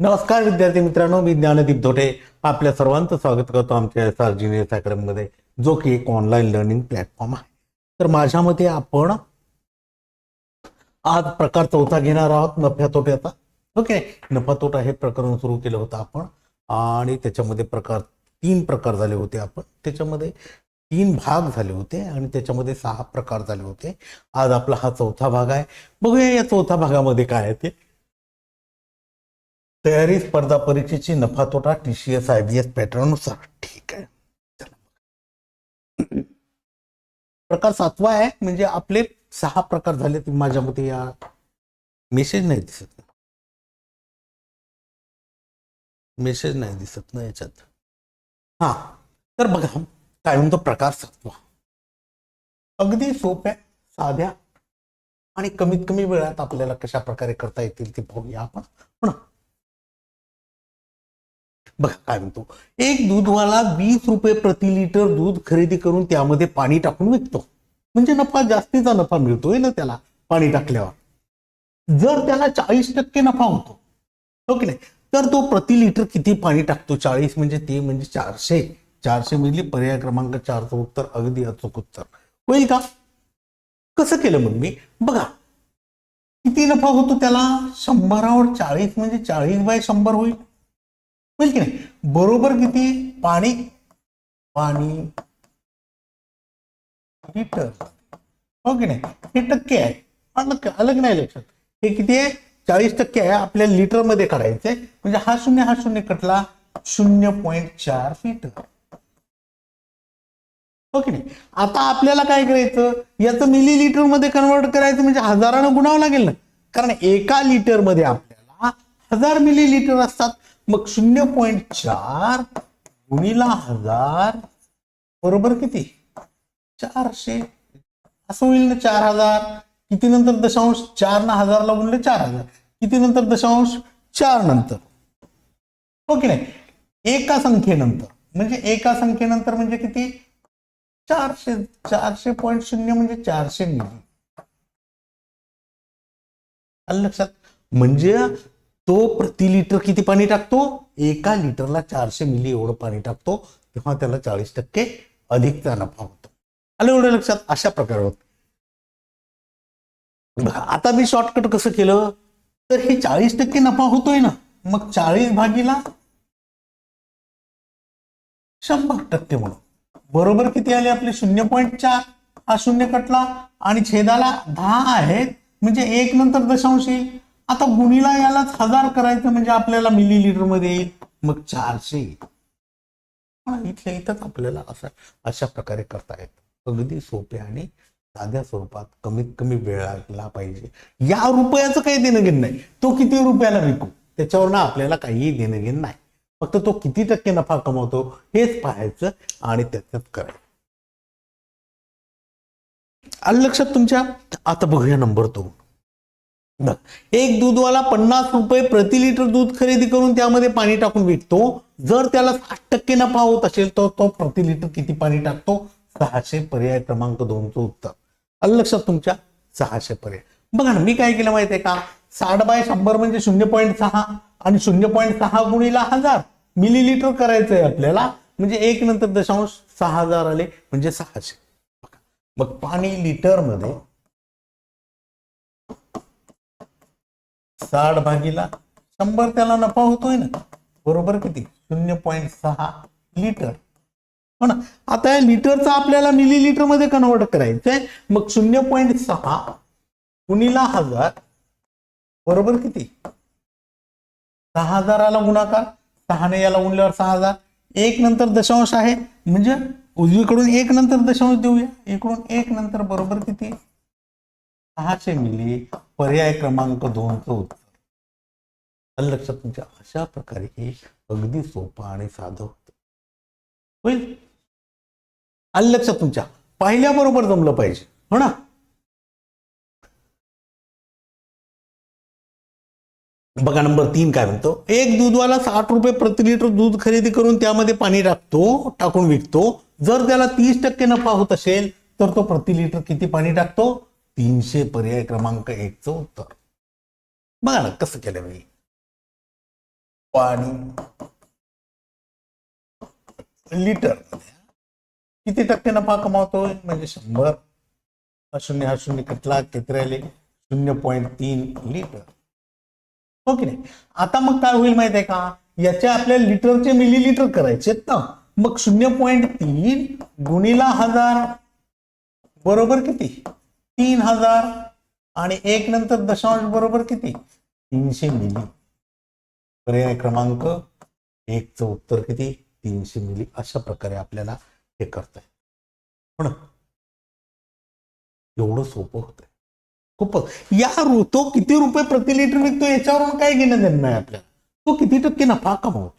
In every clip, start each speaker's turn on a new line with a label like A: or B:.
A: नमस्कार विद्यार्थी मित्रांनो मी ज्ञानदीप धोटे. आपल्या सर्वांचं स्वागत करतो आमच्या एस आर जिनियस अकॅडमीमध्ये जो की एक ऑनलाईन लर्निंग प्लॅटफॉर्म आहे. तर माझ्या मते आपण आज प्रकार चौथा घेणार आहोत नफ्या तोट्याचा. ओके नफा तोटा हे प्रकरण सुरू केलं होतं आपण. आणि त्याच्यामध्ये प्रकार तीन प्रकार झाले होते आपण. त्याच्यामध्ये तीन भाग झाले होते आणि त्याच्यामध्ये सहा प्रकार झाले होते. आज आपला हा चौथा भाग आहे. बघूया या चौथ्या भागामध्ये काय आहे ते. तयारी स्पर्धा परीक्षेची नफा तोटा T C S I B S पॅटर्ननुसार. ठीक आहे. प्रकार सातवा आहे म्हणजे आपले सहा प्रकार झाले तुम्ही माझ्या मते या मेसेज नाही दिसत. मेसेज नाही दिसत ना याच्यात. हा. तर बघा काय म्हणतो प्रकार सातवा. अगदी सोप्या साध्या आणि कमीत कमी वेळात आपल्याला कशा प्रकारे करता येतील ते पाहूया आपण. हो बघा काय म्हणतो? एक दूधवाला वीस रुपये प्रति लिटर दूध खरेदी करून त्यामध्ये पाणी टाकून विकतो. म्हणजे नफा जास्तीचा नफा मिळतोय ना त्याला पाणी टाकल्यावर. जर त्याला चाळीस टक्के नफा होतो हो की नाही? तर तो प्रति लिटर किती पाणी टाकतो? चाळीस म्हणजे ते म्हणजे चारशे. चारशे म्हणजे पर्याय क्रमांक चारचं उत्तर अगदी अचूक उत्तर. होईल का? कसं केलं मग मी? बघा किती नफा होतो त्याला? शंभरावर चाळीस म्हणजे चाळीस बाय शंभर होईल. होईल की नाही? बरोबर किती? पाणी. पाणी. लिटर. हो की नाही? हे टक्के आहे. अलग अलग नाही लक्षात? हे किती आहे? चाळीस टक्के आहे. आपल्या लिटरमध्ये करायचे काढायचंय म्हणजे हा शून्य हा शून्य कटला शून्य पॉईंट चार लिटर. हो ओके नाही? आता आपल्याला काय करायचं? याचं मिली लिटरमध्ये कन्वर्ट करायचं म्हणजे हजारानं गुणावं लागेल ना. कारण एका लिटरमध्ये आपल्याला हजार मिली लिटर असतात. मग शून्य पॉईंट चार गुणीला हजार बरोबर किती? चारशे. असं होईल ना चार हजार. किती नंतर दशांश? चार ना हजारला गुणले चार हजार. किती नंतर दशांश? चार नंतर. हो की नाही? एका संख्येनंतर. म्हणजे एका संख्येनंतर म्हणजे किती? चारशे. चारशे पॉईंट शून्य म्हणजे चारशे मिली. लक्षात? म्हणजे तो प्रति लिटर किती पाणी टाकतो? एका लिटरला चारशे मिली एवढं पाणी टाकतो. तेव्हा त्याला चाळीस टक्के अधिकचा नफा होतो. आलं एवढं लक्षात? अशा प्रकारे होत. बघा, आता मी शॉर्टकट कसं केलं? तर हे चाळीस टक्के नफा होतोय ना मग चाळीस भागीला शंभर टक्के म्हणून. बरोबर किती आले आपले? शून्य पॉईंट चार. हा शून्य कटला आणि छेदाला दहा आहेत. म्हणजे एक नंतर दशांश येईल. आता गुणीला यालाच हजार करायचं म्हणजे आपल्याला मिली लिटरमध्ये येईल. मग चारशे येईल. इथल्या इथंच आपल्याला असं अशा प्रकारे करता येतं. अगदी सोपे आणि साध्या स्वरूपात कमीत कमी वेळ लागला पाहिजे. या रुपयाचं काही देणं घेणं नाही. तो किती रुपयाला विकू? त्याच्यावर ना आपल्याला काहीही देणं घेणं नाही. फक्त तो किती टक्के नफा कमवतो हेच पाहायचं आणि त्याच्यात करायचं. आलं लक्षात तुमच्या आता बघूया नंबर दोन. एक दूधवाला पन्नास रुपये प्रति लिटर दूध खरेदी करून त्यामध्ये पाणी टाकून विकतो. जर त्याला साठ टक्के नफा होत असेल तर तो प्रति लिटर किती पाणी टाकतो? सहाशे पर्याय क्रमांक दोनचं उत्तर. आलं लक्षात तुमच्या? सहाशे पर्याय. बघा ना मी काय केलं माहितीये का? साठ बाय शंभर म्हणजे शून्य पॉईंट सहा आणि शून्य पॉईंट सहा गुणीला हजार. मिलीलिटर करायचंय आपल्याला. म्हणजे एक नंतर दशांश सहा हजार आले म्हणजे सहाशे. बघा. मग पाणी लिटरमध्ये साठ भागीला शंभर त्याला नफा होतोय ना. बरोबर किती? शून्य पॉईंट सहा लिटर. हो ना? आता या लिटरचा आपल्याला मिली लिटरमध्ये कन्वर्ट करायचंय. मग शून्य पॉईंट सहा गुणीला हजार बरोबर किती? सहा हजाराला गुणाकार. सहाने याला गुणल्यावर सहा हजार. एक नंतर दशांश आहे. म्हणजे उजवीकडून एक नंतर दशांश देऊया. इकडून एक नंतर बरोबर किती? सहाशे मिली पर्याय क्रमांक दोनचं उत्तर. आलं लक्षात तुमच्या अशा प्रकारे हे अगदी सोपं आणि साधं होतं. होईल? आलं लक्षात तुमच्या? पाहिल्याबरोबर जमलं पाहिजे. हो ना? बघा नंबर तीन काय म्हणतो? एक दूधवाला साठ रुपये प्रति लिटर दूध खरेदी करून त्यामध्ये पाणी टाकतो टाकून विकतो. जर त्याला तीस टक्के नफा होत असेल तर तो प्रति लिटर किती पाणी टाकतो? तीनशे पर्याय क्रमांक एकचं उत्तर. बघा ना कसं केलं मी. पाणी. लिटर किती टक्के नफा कमावतोय? म्हणजे शंभर. शून्य हा शून्य कितला? किती राहिले? शून्य पॉईंट तीन लिटर. हो की नाही? आता मग काय होईल माहिती आहे का? याचे आपल्या लिटरचे मिली लिटर करायचे ना. मग शून्य पॉईंट तीन गुणिला हजार. बरोबर किती? तीन हजार आणि एक नंतर दशांश बरोबर किती? तीनशे मिली. पर्याय क्रमांक एकचं उत्तर किती? तीनशे मिली. अशा प्रकारे आपल्याला हे करता येईल. पण एवढं सोपं होत खूपच. या तो किती रुपये प्रति लिटर विकतो याच्यावरून काय घेणं देणं नाही आपल्याला. तो किती टक्के नफा कमावतो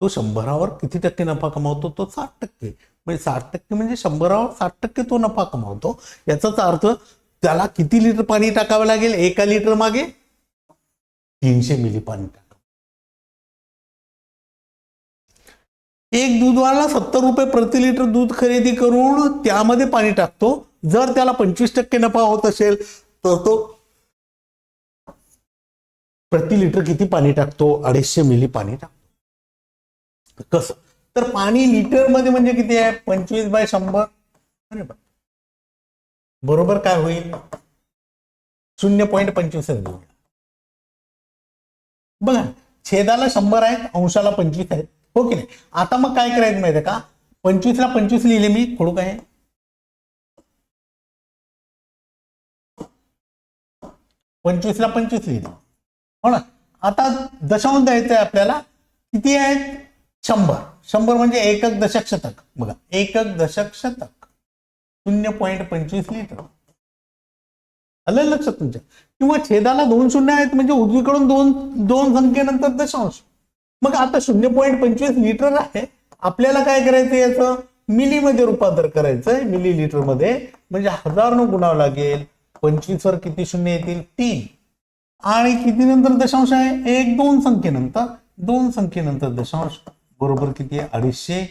A: तो शंभरावर किती टक्के नफा कमावतो? तो साठ टक्के. म्हणजे साठ टक्के म्हणजे शंभरावर साठ टक्के तो नफा कमावतो. याचाच अर्थ त्याला किती लिटर पाणी टाकावं लागेल? एका लिटर मागे तीनशे मिली पाणी टाकावं एक दूधवाला सत्तर रुपये प्रति लिटर दूध खरेदी करून त्यामध्ये पाणी टाकतो. जर त्याला पंचवीस टक्के नफा होत असेल तर तो प्रति लिटर किती पाणी टाकतो? अडीचशे मिली पाणी टाकतो. कसं? तर पाणी लिटरमध्ये म्हणजे किती आहे? पंचवीस बाय शंभर. अरे बरोबर काय होईल? शून्य पॉईंट पंचवीस घेऊया बघा छेदाला शंभर आहेत अंशाला पंचवीस आहेत. हो की नाही? आता मग काय करायचं माहिती आहे का? पंचवीसला पंचवीस लिहिले मी. खोडू काय पंचवीसला पंचवीस लिहिले. हो ना? आता दशांश द्यायचं आहे आपल्याला. किती आहेत? शंभर. शंभर म्हणजे एकक दशक शतक. बघा एकक दशक शतक. शून्य पॉईंट पंचवीस लिटर आलं लक्षात तुमच्या? किंवा छेदाला दोन शून्य आहेत म्हणजे उजवीकडून दोन दोन संख्येनंतर दशांश. मग आता शून्य पॉईंट पंचवीस लिटर आहे. आपल्याला काय करायचं याचं? मिलीमध्ये रूपांतर करायचंय. मिली लिटरमध्ये म्हणजे हजारनं गुणावं लागेल. पंचवीस वर किती शून्य येतील? तीन. आणि किती नंतर दशांश आहे? एक दोन संख्येनंतर दोन संख्येनंतर दशांश. बरोबर किती आहे? अडीचशे?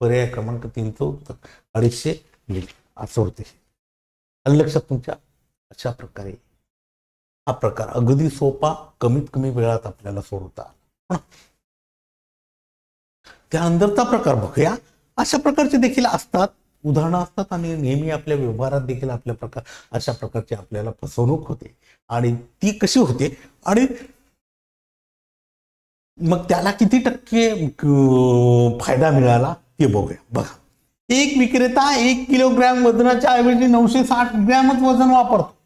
A: पर्याय क्रमांक तीनचं उत्तर अडीचशे म्हणजे असं होते. लक्षात तुमच्या अशा प्रकारे हा प्रकार अगदी सोपा कमीत कमी वेळात आपल्याला सोडवता त्या त्यानंतरचा प्रकार बघूया. अशा प्रकारचे देखील असतात. उदाहरणं असतात आणि नेहमी आपल्या व्यवहारात देखील आपल्या प्रकार अशा प्रकारची आपल्याला फसवणूक होते. आणि ती कशी होते? आणि मग त्याला किती टक्के फायदा मिळाला ते बघूया. बघा. एक विक्रेता एक किलोग्रॅम वजनाच्या ऐवजी नऊशे साठ ग्रॅमच वजन वापरतो.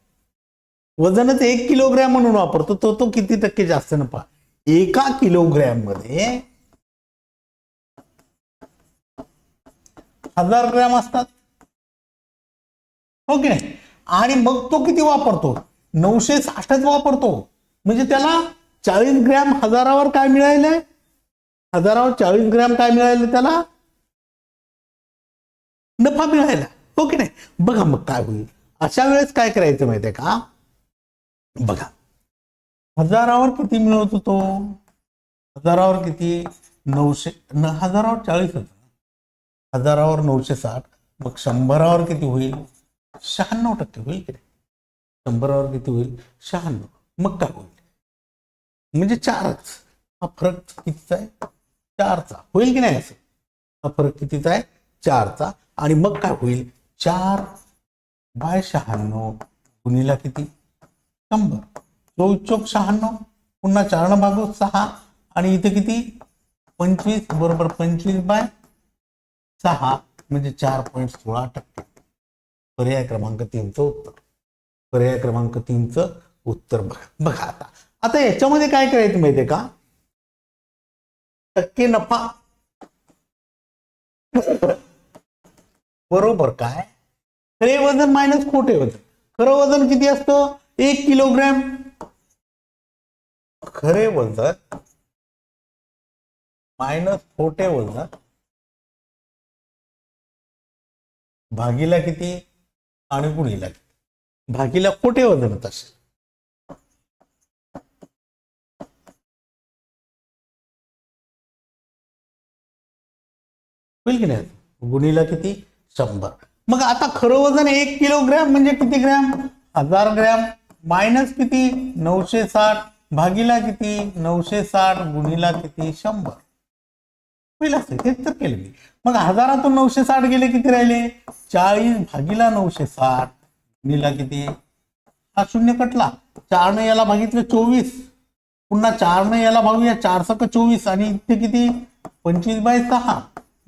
A: वजनच एक किलोग्रॅम म्हणून वापरतो. तो तो किती टक्के जास्त नफा एका किलोग्रॅममध्ये हजार ग्रॅम असतात. हो ओके नाही? आणि मग तो किती वापरतो? नऊशे साठच वापरतो. म्हणजे त्याला चाळीस ग्रॅम हजारावर काय मिळाले हजारावर चाळीस ग्रॅम काय मिळाले त्याला? नफा मिळायला. हो की नाही? बघा मग काय होईल. अशा वेळेस काय करायचं माहितीये का? बघा. हजारावर किती मिळवत होतो? हजारावर किती? नऊशे न हजारावर चाळीस होतं. हजारावर नऊशे साठ मग शंभरावर किती होईल? शहाण्णव टक्के होईल की नाही? शंभरावर किती होईल? शहाण्णव. मग काय होईल? म्हणजे चारच. हा फरक कितीचा आहे? चारचा. होईल की नाही असं? हा फरक कितीचा आहे? चारचा. आणि मग काय होईल? चार बाय शहाण्णव गुणीला किती? शंभर. चोवीस चौक शहाण्णव पुन्हा चारण भागो सहा. आणि इथे किती? पंचवीस बरोबर पंचवीस बाय सहा म्हणजे चार पॉईंट सोळा टक्के. पर्याय क्रमांक तीनचं उत्तर. पर्याय क्रमांक तीनचं उत्तर बघा. बघा आता. आता याच्यामध्ये काय करायचं माहितीये का? टक्के नफा. बरोबर काय? खरे वजन मायनस खोटे वजन. खरं वजन किती असतं? एक किलोग्रॅम. खरे वजन मायनस खोटे वजन. भागीला किती? आणि गुणीला किती? भागीला कोठे वजन असेल. होईल की नाही? गुणीला किती? शंभर. मग आता खरं वजन एक किलोग्रॅम म्हणजे किती ग्रॅम? हजार ग्रॅम. मायनस किती? नऊशे साठ. भागीला किती? नऊशे साठ. गुणीला किती? शंभर. होईल असं तेच तर केलं मी. मग हजारातून नऊशे साठ गेले किती राहिले? चाळीस भागीला नऊशे साठ. निला किती? हा शून्य कटला. चारनं याला भागितलं चोवीस. पुन्हा चारनं याला भागूया चार सक चोवीस आणि इथे किती? पंचवीस बाय सहा.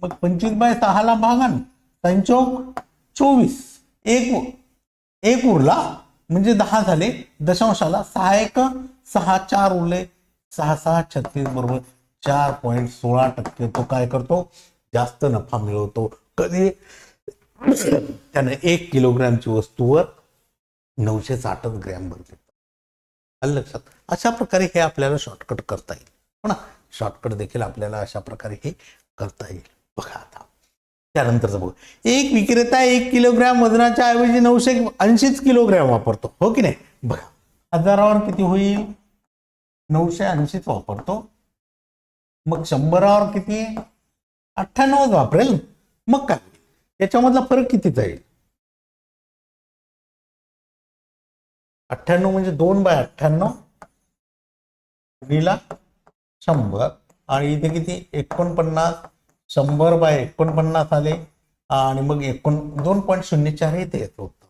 A: मग पंचवीस बाय सहाला भागान संचोक चोवीस. एक एक उरला म्हणजे दहा झाले. दशांशाला सहा एक सहा चार उरले. सहा सहा छत्तीस बरोबर. चार पॉईंट सोळा टक्के तो काय करतो? जास्त नफा मिळवतो. कधी? त्याने एक किलोग्रॅमची वस्तूवर नऊशे साठच ग्रॅम भरले. आलं लक्षात? अशा प्रकारे हे आपल्याला शॉर्टकट करता येईल. हो ना? शॉर्टकट देखील आपल्याला अशा प्रकारे हे करता येईल. बघा आता. त्यानंतरचं बघू. एक विक्रेता एक किलोग्रॅम वजनाच्या ऐवजी नऊशे ऐंशीच किलोग्रॅम वापरतो. हो की नाही? बघा. हजारावर किती होईल? नऊशे ऐंशीच वापरतो. मग शंभरावर किती? अठ्ठ्याण्णवच वापरेल. मग काय? याच्यामधला फरक किती जाईल? अठ्ठ्याण्णव म्हणजे दोन बाय अठ्ठ्याण्णव गुणीला शंभर. आणि इथे किती? एकोणपन्नास. शंभर बाय एकोणपन्नास आले. आणि मग एकोण दोन पॉईंट शून्य चार हे इथे येतं उत्तर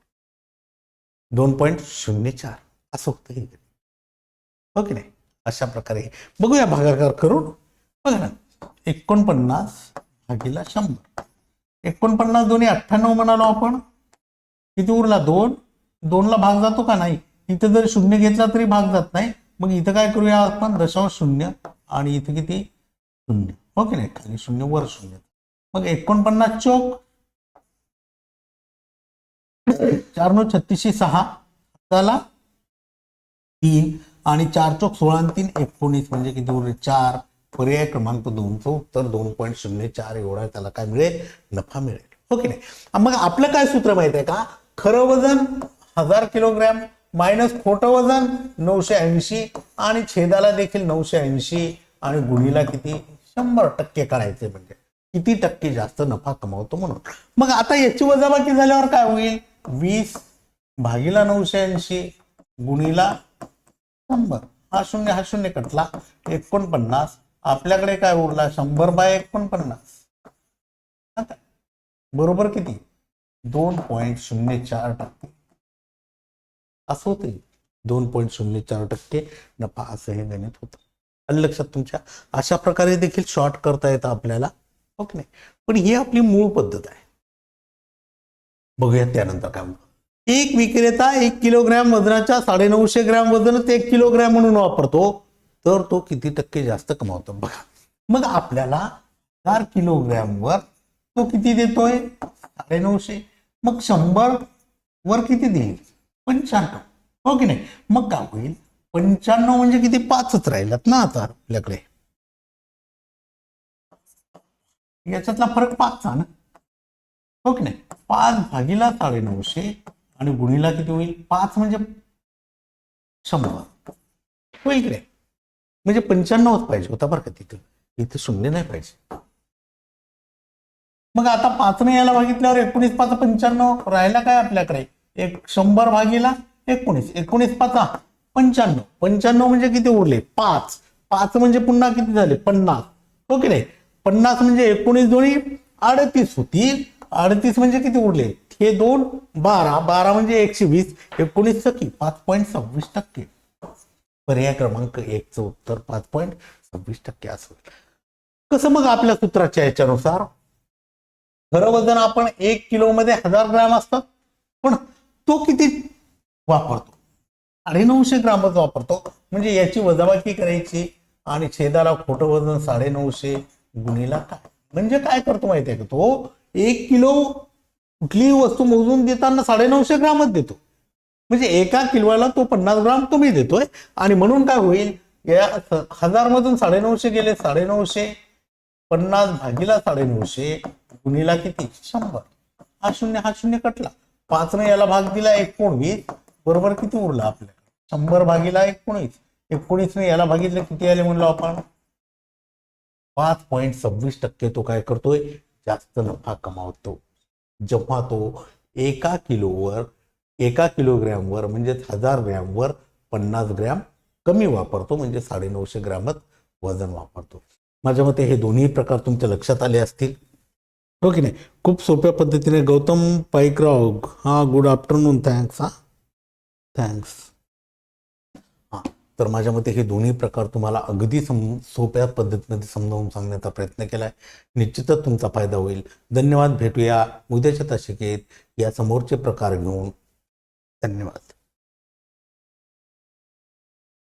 A: दोन पॉईंट शून्य चार. असं होतं ओके हो नाही? अशा प्रकारे. बघूया भागाकार करून. बघा ना. एकोणपन्नास भागीला शंभर. एकोणपन्नास दोन्ही अठ्ठ्याण्णव म्हणालो आपण. किती उरला? दोन. दोनला भाग जातो का नाही? इथं जर शून्य घेतला तरी भाग जात नाही. मग इथं काय करूया आपण? दशांश शून्य आणि इथं किती? शून्य. हो ओके नाही? खाली शून्य वर शून्य. मग एकोणपन्नास चौक. चार नऊ छत्तीसशे सहा. झाला तीन आणि चार चौक सोळा तीन एकोणीस म्हणजे किती उरले? चार. पर्याय क्रमांक दोनचं उत्तर दोन पॉईंट शून्य चार एवढा त्याला काय मिळेल? नफा मिळेल. हो की नाही? मग आपलं काय सूत्र माहीत आहे का? खरं वजन हजार किलोग्रॅम मायनस खोटं वजन नऊशे ऐंशी आणि छेदाला देखील नऊशे ऐंशी आणि गुणीला किती? शंभर टक्के काढायचे म्हणजे. किती टक्के जास्त नफा कमावतो म्हणून. मग आता याची वजाबाकी झाल्यावर काय होईल? वीस भागीला नऊशे ऐंशी गुणीला शंभर. हा शून्य हा शून्य कटला. एकोणपन्नास आपल्याकडे काय उरला? शंभर बाय एकोणपन्नास आता बरोबर किती? दोन पॉईंट शून्य चार टक्के. असं होते दोन पॉईंट शून्य चार टक्के नफा असं हे गणित होतं. आलं लक्षात तुमच्या अशा प्रकारे देखील शॉर्ट करता येतं आपल्याला. हो ओके नाही? पण ही आपली मूळ पद्धत आहे. बघूया त्यानंतर काय म्हणतो एक विक्रेता एक किलोग्रॅम वजनाच्या साडेनऊशे ग्रॅम वजनच एक किलोग्रॅम म्हणून वापरतो. तर तो किती टक्के जास्त कमावतो? बघा. मग आपल्याला चार किलोग्रॅमवर तो किती देतोय? साडेनऊशे. मग शंभर वर किती देईल? पंच्याण्णव. हो की नाही? मग काय होईल? पंच्याण्णव म्हणजे किती? पाचच राहिलात ना आता आपल्याकडे. याच्यातला फरक पाचचा ना? हो की नाही? पाच भागीला साडेनऊशे आणि गुणीला किती होईल? पाच म्हणजे शंभर. होईल की नाही? म्हणजे पंच्याण्णवच पाहिजे होता बरं का तिथं. इथे शून्य नाही पाहिजे. मग आता पाचने यायला बघितल्यावर एकोणीस पाच पंच्याण्णव राहिला काय आपल्याकडे? एक शंभर भागीला एकोणीस. एकोणीस पाचा पंच्याण्णव. पंच्याण्णव म्हणजे किती उरले? पाच. पाच म्हणजे पुन्हा किती झाले? पन्नास. हो ओके नाही? पन्नास म्हणजे एकोणीस दोन्ही अडतीस होतील. अडतीस म्हणजे किती उरले? हे दोन बारा. बारा म्हणजे एकशे वीस. एकोणीस टक्के पाच पॉईंट सव्वीस टक्के. पर्याय क्रमांक एकचं उत्तर पाच पॉईंट सव्वीस टक्के असेल कसं मग आपल्या सूत्राच्या याच्यानुसार? खरं वजन आपण एक किलोमध्ये हजार ग्रॅम असतात पण तो किती वापरतो? साडे नऊशे ग्रामच वापरतो. म्हणजे याची वजाबाकी करायची आणि छेदाला खोटं वजन साडे नऊशे गुणीला काय? म्हणजे काय करतो माहिती आहे का तो? एक किलो कुठलीही वस्तू मोजून देताना साडे नऊशे ग्रामच देतो. म्हणजे एका किलोला तो पन्नास ग्राम कमी देतोय. आणि म्हणून काय होईल? या हजार मधून साडेनऊशे गेले साडेनऊशे. पन्नास भागीला साडेनऊशे गुणीला किती? शंभर. हा शून्य हा शून्य कटला. पाचने याला भाग दिला एकोणवीस. बरोबर किती उरला आपल्याकडे शंभर भागीला एकोणीस एकोणीसने याला भागितलं किती आले म्हणलो आपण? पाच पॉईंट सव्वीस टक्के तो काय करतोय? जास्त नफा कमावतो. जेव्हा तो एका किलोवर एका किलोग्रॅमवर म्हणजेच हजार ग्रॅमवर पन्नास ग्रॅम कमी वापरतो म्हणजे साडेनऊशे ग्रॅमच वजन वापरतो. माझ्या मते हे दोन्ही प्रकार तुमच्या लक्षात आले असतील. हो की नाही? खूप सोप्या पद्धतीने गौतम पाईकराव हा गुड आफ्टरनून थँक्स हा. थँक्स हां तर माझ्या मते हे दोन्ही प्रकार तुम्हाला अगदी सम सोप्या पद्धतीमध्ये समजावून सांगण्याचा प्रयत्न केला आहे निश्चितच तुमचा फायदा होईल. धन्यवाद भेटूया उद्याच्या तासिकेत. या समोरचे प्रकार घेऊन धन्यवाद